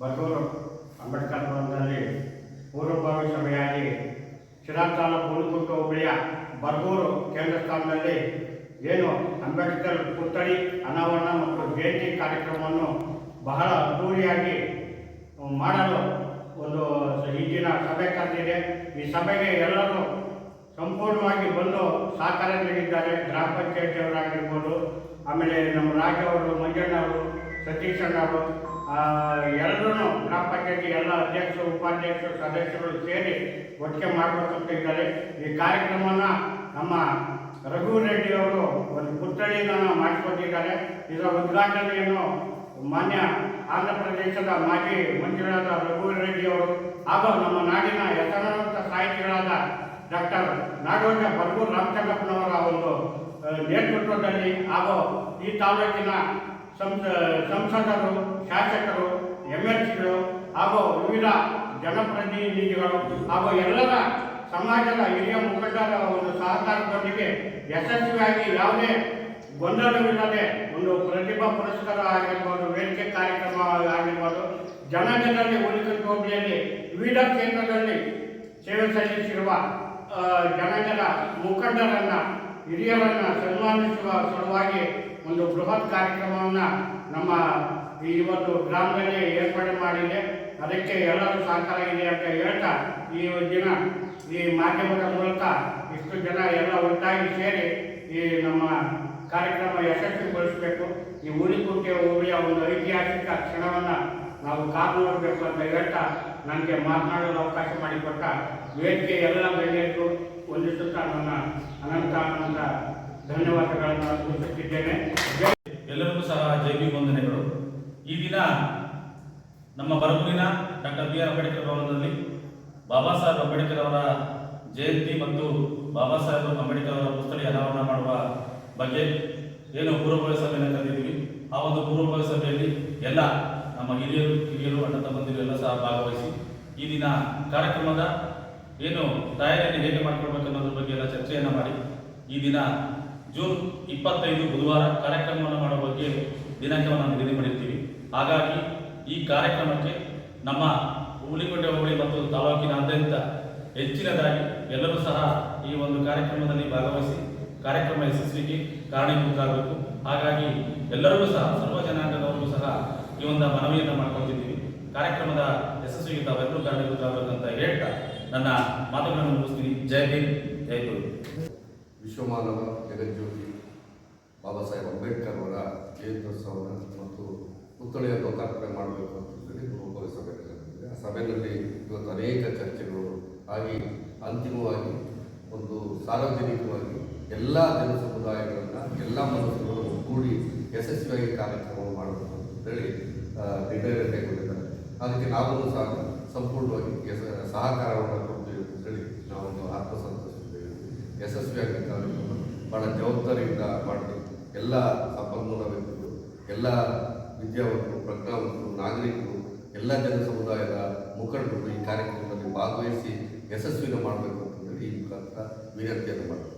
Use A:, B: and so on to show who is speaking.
A: ಬಸೂರು ಅಂಬೇಡ್ಕರ್ ಭವನದಲ್ಲಿ ಪೂರ್ವಭಾವಿ ಸಭೆಯಾಗಿ ಶಿರಾ ತಾಲೂಕು ಹುಣಕುಂಟು ಹೋಬಳಿಯ ಬರ್ಗೂರು ಕೇಂದ್ರ ಸ್ಥಾನದಲ್ಲಿ ಏನು ಅಂಬೇಡ್ಕರ್ ಪುತ್ಥಳಿ, ಅನಾವರಣ ಮತ್ತು ಜಯಂತಿ ಕಾರ್ಯಕ್ರಮವನ್ನು ಬಹಳ ಅದ್ದೂರಿಯಾಗಿ ಮಾಡಲು ಒಂದು ಹಿಂದಿನ ಸಭೆ ಕರೆದಿದೆ. ಈ ಸಭೆಗೆ ಎಲ್ಲರೂ ಸಂಪೂರ್ಣವಾಗಿ ಬಂದು ಸಹಕಾರ ನೀಡಿದ್ದಾರೆ. ಗ್ರಾಮ ಪಂಚಾಯತಿಯವರಾಗಿರ್ಬೋದು, ಆಮೇಲೆ ನಮ್ಮ ರಾಜ್ ಅವರು ಮಂಜಣ್ಣವರು ಅವರು ಎಲ್ಲರೂ ಗ್ರಾಮ ಪಂಚಾಯತಿ ಎಲ್ಲ ಅಧ್ಯಕ್ಷರು, ಉಪಾಧ್ಯಕ್ಷರು, ಸದಸ್ಯರು ಸೇರಿ ಒಟ್ಟಿಗೆ ಮಾಡಬೇಕಂತ ಇದ್ದಾರೆ. ಈ ಕಾರ್ಯಕ್ರಮವನ್ನು ನಮ್ಮ ರಘು ರೆಡ್ಡಿ ಅವರು ಒಂದು ಪುತ್ಥಳಿಯನ್ನು ಮಾಡಿಕೊಟ್ಟಿದ್ದಾರೆ ಇದರ ಉದ್ಘಾಟನೆಯನ್ನು ಮಾನ್ಯ ಆಂಧ್ರ ಪ್ರದೇಶದ ಮಾಜಿ ಮಂತ್ರಿಗಳಾದ ರಘು ಅವರು ಹಾಗೂ ನಮ್ಮ ನಾಡಿನ ಹೆಸರಾಂತ ಸಾಹಿತಿಗಳಾದ ಡಾಕ್ಟರ್ ನಾಡೋಜ ಬರ್ಗೂರು ರಾಮಚಂದ್ರಪ್ಪನವರ ಒಂದು ನೇತೃತ್ವದಲ್ಲಿ ಹಾಗೂ ಈ ತಾಲೂಕಿನ ಸಂಸ ಸಂಸದರು, ಶಾಸಕರು ಎಂ ಎಲ್ ಸಿಗಳು ಹಾಗೂ ವಿವಿಧ ಜನಪ್ರತಿನಿಧಿಗಳು ಹಾಗೂ ಎಲ್ಲರ ಸಮಾಜದ ಹಿರಿಯ ಮುಖಂಡರ ಒಂದು ಸಹಕಾರದೊಂದಿಗೆ ಯಶಸ್ವಿಯಾಗಿ ಯಾವುದೇ ಗೊಂದಲವಿಲ್ಲದೆ ಒಂದು ಪ್ರತಿಭಾ ಪುರಸ್ಕಾರ ಆಗಿರ್ಬೋದು, ವೇದಿಕೆ ಕಾರ್ಯಕ್ರಮ ಆಗಿರ್ಬೋದು ಜನಜನಲ್ಲಿ ಉಳಿದ ಹೋಬಳಿಯಲ್ಲಿ ವಿವಿಧ ಕ್ಷೇತ್ರದಲ್ಲಿ ಸೇವೆ ಸಲ್ಲಿಸಿರುವ ಜನಜನ ಮುಖಂಡರನ್ನ ಹಿರಿಯರನ್ನ ಸನ್ಮಾನಿಸುವ ಸಲುವಾಗಿ ಒಂದು ಬೃಹತ್ ಕಾರ್ಯಕ್ರಮವನ್ನು ನಮ್ಮ ಈ ಇವತ್ತು ಗ್ರಾಮದಲ್ಲಿ ಏರ್ಪಾಡು ಮಾಡಿದೆ. ಅದಕ್ಕೆ ಎಲ್ಲರೂ ಸಹಕಾರ ಇದೆ ಅಂತ ಹೇಳ್ತಾ ಈ ದಿನ ಈ ಮಾಧ್ಯಮದ ಮೂಲಕ ಇಷ್ಟು ಜನ ಎಲ್ಲ ಒಟ್ಟಾಗಿ ಸೇರಿ ಈ ನಮ್ಮ ಕಾರ್ಯಕ್ರಮ ಯಶಸ್ವಿಗೊಳಿಸಬೇಕು. ಈ ಉಳಿಕುಂಟೆ ಹೋಬಳಿಯ ಒಂದು ಐತಿಹಾಸಿಕ ಕ್ಷಣವನ್ನು ನಾವು ಕಾದು ಅಂತ ಹೇಳ್ತಾ ನನಗೆ ಮಾತನಾಡಲು ಅವಕಾಶ ಮಾಡಿಕೊಟ್ಟ ವೇದಿಕೆ ಎಲ್ಲ ಗಣ್ಯರಿಗೂ ವಂದಿಸುತ್ತಾ ನನ್ನ ಅನಂತ ಅನಂತ ಧನ್ಯವಾದಗಳನ್ನು ಅರ್ಪಿಸುತ್ತಿದ್ದೇನೆ
B: ಎಲ್ಲರಿಗೂ ಸಹ ಜೈ ಭೀಮ್ ವಂದನೆಗಳು. ಈ ದಿನ ನಮ್ಮ ಬರಗೂರಿನ ಡಾಕ್ಟರ್ ಬಿ ಆರ್ ಅಂಬೇಡ್ಕರ್ ಭವನದಲ್ಲಿ ಬಾಬಾ ಸಾಹೇಬ್ ಅಂಬೇಡ್ಕರ್ ಅವರ ಜಯಂತಿ ಮತ್ತು ಬಾಬಾ ಸಾಹೇಬ್ ಅಂಬೇಡ್ಕರ್ ಅವರ ಪುಸ್ತಕ ಅನಾವರಣ ಮಾಡುವ ಬಗ್ಗೆ ಏನು ಪೂರ್ವಭಾವಿ ಸಭೆಯನ್ನು ಕರೆದಿದ್ದೀವಿ. ಆ ಒಂದು ಪೂರ್ವಭಾವಿ ಸಭೆಯಲ್ಲಿ ಎಲ್ಲ ನಮ್ಮ ಹಿರಿಯರು ಹಿರಿಯರು, ಅಣ್ಣ ತಮ್ಮಂದಿರು ಎಲ್ಲ ಸಹ ಭಾಗವಹಿಸಿ ಈ ದಿನ ಕಾರ್ಯಕ್ರಮದ ಏನು ತಯಾರಿಯನ್ನು ಹೇಗೆ ಅನ್ನೋದ್ರ ಬಗ್ಗೆ ಎಲ್ಲ ಚರ್ಚೆಯನ್ನು ಮಾಡಿ ಈ ದಿನ ಜೂನ್ ಇಪ್ಪತ್ತೈದು ಬುಧವಾರ ಕಾರ್ಯಕ್ರಮವನ್ನು ಮಾಡುವ ಬಗ್ಗೆ ದಿನಾಂಕವನ್ನು ನಿಗದಿ ಮಾಡಿರ್ತೀವಿ. ಹಾಗಾಗಿ ಈ ಕಾರ್ಯಕ್ರಮಕ್ಕೆ ನಮ್ಮ ಹುಲಿಕೋಟೆ ಹೋಬಳಿ ಮತ್ತು ತಾಲೂಕಿನಾದ್ಯಂತ ಹೆಚ್ಚಿನದಾಗಿ ಎಲ್ಲರೂ ಸಹ ಈ ಒಂದು ಕಾರ್ಯಕ್ರಮದಲ್ಲಿ ಭಾಗವಹಿಸಿ ಕಾರ್ಯಕ್ರಮ ಯಶಸ್ವಿಗೆ ಕಾರಣೀಭೂತರಾಗಬೇಕು. ಹಾಗಾಗಿ ಎಲ್ಲರಿಗೂ ಸಹ, ಸರ್ವ ಜನಾಂಗದವರಿಗೂ ಸಹ ಈ ಒಂದು ಮನವಿಯನ್ನು ಮಾಡ್ಕೊಳ್ತಿದ್ದೀವಿ ಕಾರ್ಯಕ್ರಮದ ಯಶಸ್ವಿಗೆ ತಾವೆಲ್ಲರೂ ಕಾರಣೀಭೂತರಾಗಬೇಕಂತ ಹೇಳ್ತಾ ನನ್ನ ಮಾತುಗಳನ್ನು ಮುಗಿಸ್ತೀನಿ. ಜೈ ಭೀಮ್, ಜೈ ಗುರು.
C: ವಿಶ್ವಮಾನವ ಜಗಜ್ಯೋತಿ ಬಾಬಾ ಸಾಹೇಬ್ ಅಂಬೇಡ್ಕರ್ ಅವರ ಜಯಂತ್ಯೋತ್ಸವವನ್ನು ಮತ್ತು ಪುತ್ಥಳಿಯ ಲೋಕಾರ್ಪಣೆ ಮಾಡಬೇಕು ಅಂತ ಹೇಳಿ ಪೂರ್ವಭಾವಿ ಸಭೆ ಆ ಸಭೆಯಲ್ಲಿ ಇವತ್ತು ಅನೇಕ ಚರ್ಚೆಗಳು ಆಗಿ ಅಂತಿಮವಾಗಿ ಒಂದು ಸಾರ್ವಜನಿಕವಾಗಿ ಎಲ್ಲ ಜನ ಸಮುದಾಯಗಳನ್ನು ಎಲ್ಲ ಮನಸ್ಸುಗಳು ಕೂಡಿ ಯಶಸ್ವಿಯಾಗಿ ಕಾರ್ಯಕ್ರಮ ಮಾಡಬೇಕು ಅಂತೇಳಿ ನಿರ್ಣಯ ಕೈಗೊಂಡಿದ್ದಾರೆ ಅದಕ್ಕೆ ನಾವು ಸಹ ಸಂಪೂರ್ಣವಾಗಿ ಕೆಸ ಸಹಕಾರವನ್ನು ಕೊಡ್ತೀವಿ ಅಂತೇಳಿ ನಾವೊಂದು ಆತ್ಮಸಂತೋಷಿದ್ದೇವೆ ಯಶಸ್ವಿಯಾಗಿ ಕಾರ್ಯಕ್ರಮ ಭಾಳ ಜವಾಬ್ದಾರಿಯಿಂದ ಮಾಡಿ ಎಲ್ಲ ಸಂಪನ್ಮೂಲ ವ್ಯಕ್ತಿಗಳು, ಎಲ್ಲ ವಿದ್ಯಾವಂತರು, ಪ್ರಜ್ಞಾವಂತರು, ನಾಗರಿಕರು, ಎಲ್ಲ ಜನ ಸಮುದಾಯದ ಮುಖಂಡರು ಈ ಕಾರ್ಯಕ್ರಮದಲ್ಲಿ ಭಾಗವಹಿಸಿ ಯಶಸ್ವಿನ ಮಾಡಬೇಕು ಅಂತೇಳಿ ಈ ಮುಖಾಂತರ ವಿನಂತಿಯನ್ನು ಮಾಡ್ತಾರೆ